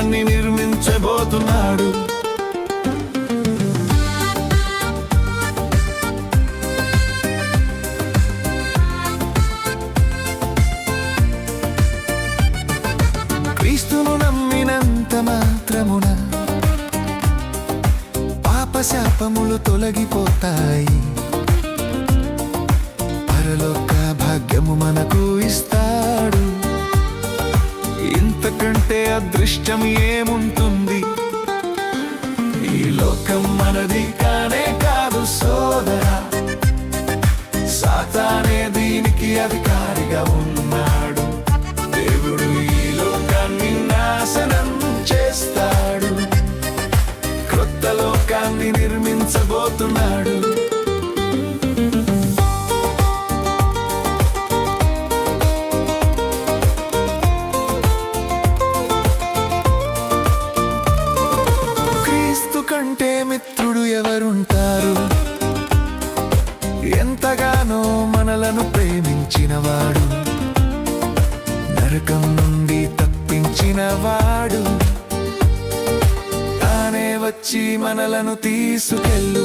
లోకాన్ని నిర్మించబోతున్నాడు. క్రీస్తును నమ్మినంత మాత్రమున పాపశాపములు తొలగిపోతాయి. పరలోక భాగ్యము మనకు ఇస్తా ఇంతకంటే అదృష్టం ఏముంటుంది? ఈ లోకం మనది కానే కాదు సోదరా. సాతానే దీనికి అధికారిగా ఉన్నాడు. దేవుడు ఈ లోకాన్ని నాశనం చేస్తాడు. క్రొత్త లోకాన్ని నిర్మించబోతున్నాడు. కంటే మిత్రుడు ఎవరుంటారు? ఎంతగానో మనలను ప్రేమించినవాడు. నరకం నుండి తప్పించినవాడు. తానే వచ్చి మనలను తీసుకెళ్ళు.